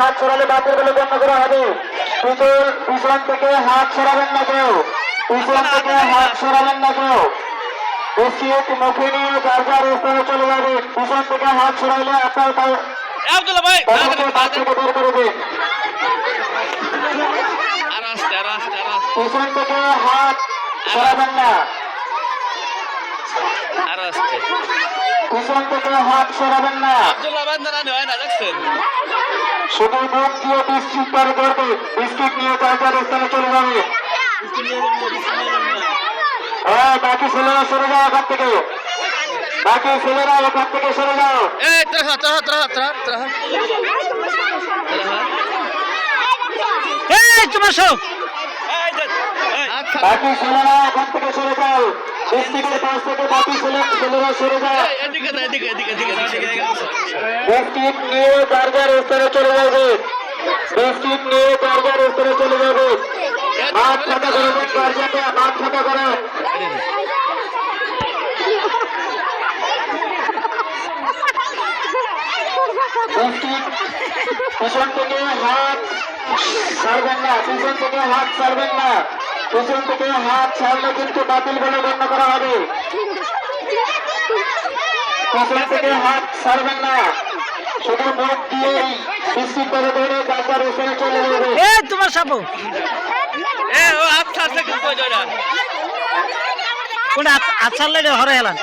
হাত ছড়ালে বাতিল বলে গণ্য করা হবে। পিছন পিছন থেকে হাত ছড়াবেন না কেউ। পিছন থেকে হাত ছড়াবেন না কেউ। বিস্কিট মুখে নিয়ে যার যার স্থানে চলে যাবে। পিছন থেকে হাত আপনার আব্দুল্লাহ ভাই বের করে দিন। পিছন থেকে ছড়াবেন না। আর আসতে পিছন থেকে হাত সরাবেন না। আব্দুল্লাহ বান্দারানি হয় না দেখছেন? শুধু মুখ দিয়ে বিস্কিট করে ধরবে বিস্কিট নিয়ে যার যার স্থানে চলে যাবে। হ্যাঁ বাকি ছেলেরা সরে যাও এখান থেকে। বাকি ছেলেরা এখান থেকে সরে যাও। এ ত্রাহা ত্রাহা ত্রাহা ত্রাহা ত্রাহা এই তোমার সব বাকি ছেলেরা এখান থেকে সরে যাও। বিস্কিটের পাশ থেকে বাকি ছেলেরা সরে যাও এদিকে না এদিকে এদিকে এদিকে এদিকে বিস্কিট নিয়ে যার যার স্থানে চলে যাবে। বিস্কিট নিয়ে যার যার স্থানে চলে যাবে। মাঠ ফাঁকা করে দেন গার্জিয়ানকে মাঠ ফাঁকা করে। পিছন থেকে হাত ছাড়বেন না পিছন থেকে হাত ছাড়বেন না। পিছন থেকে হাত ছাড়লে কিন্তু বাতিল বলে গণ্য করা হবে। পিছন থেকে হাত ছাড়বেন না। শুধু মুখ দিয়ে বিস্কিট করে ধরে গাছার উপরে চলে যাবে। তোমার সাপ এ ও হাত ছাড়ছে কিন্তু জয়রা কোনটা আচ্ছা লাগে হরে হেলান।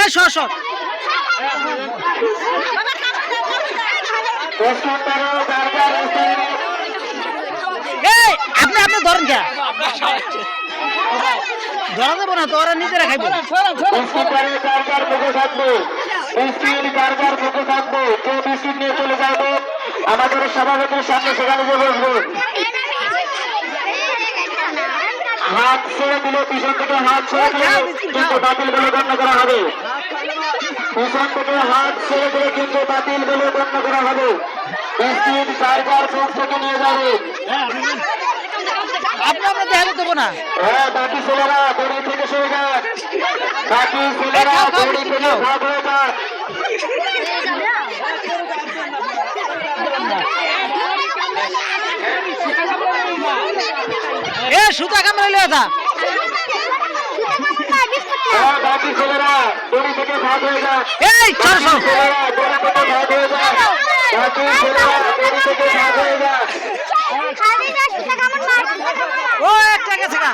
এই সর সর বিস্কিট করে গাছার উপরে এই আপনি ধরেন কে ধরা দেবো না তো ওরা নিজেরা খাইব। থাকবে। কেউ বিস্কিট নিয়ে চলে যাবে। আমাদের সভাপতির সামনে সেখানে যে বসবে। হাত ছেড়ে দিলে পিছন থেকে হাত ছেড়ে দিলে কিন্তু বাতিল বলে গণ্য করা হবে। পিছন থেকে হাত ছেড়ে দিলে কিন্তু বাতিল বলে গণ্য করা হবে। বিস্কিট যার মুখ থেকে নিয়ে যাবে। আপনি আমরা দেখা দেবো না। হ্যাঁ বাকি ছেলেরা দড়ি থেকে সরে যান বাকি ছেলেরা দড়ি থেকে ভাগ হয়ে যান এ সুতা বাকি ছেলেরা দড়ি থেকে ভাগ হয়ে এই ছেলেরা দড়ি থেকে ভাগ হয়ে বাকি ছেলেরা দড়ি থেকে ভাগ হয়ে যান ও একটা গেছে গা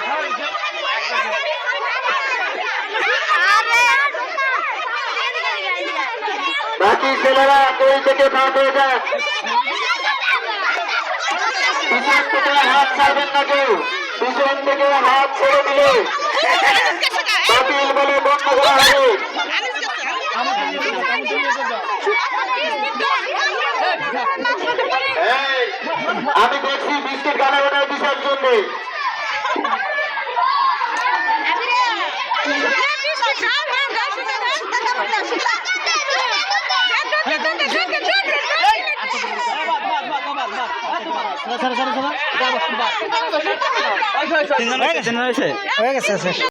বাকি ছেলেরা দড়ি থেকে হয়ে যান পিছন থেকে হাত ছাড়বেন না কেউ পিছন দিলে বলে বন্ধ করা হবে আমি দেখছি বিস্কিট গানা গানা দিশার জন্য হয়ে হয়ে গেছে।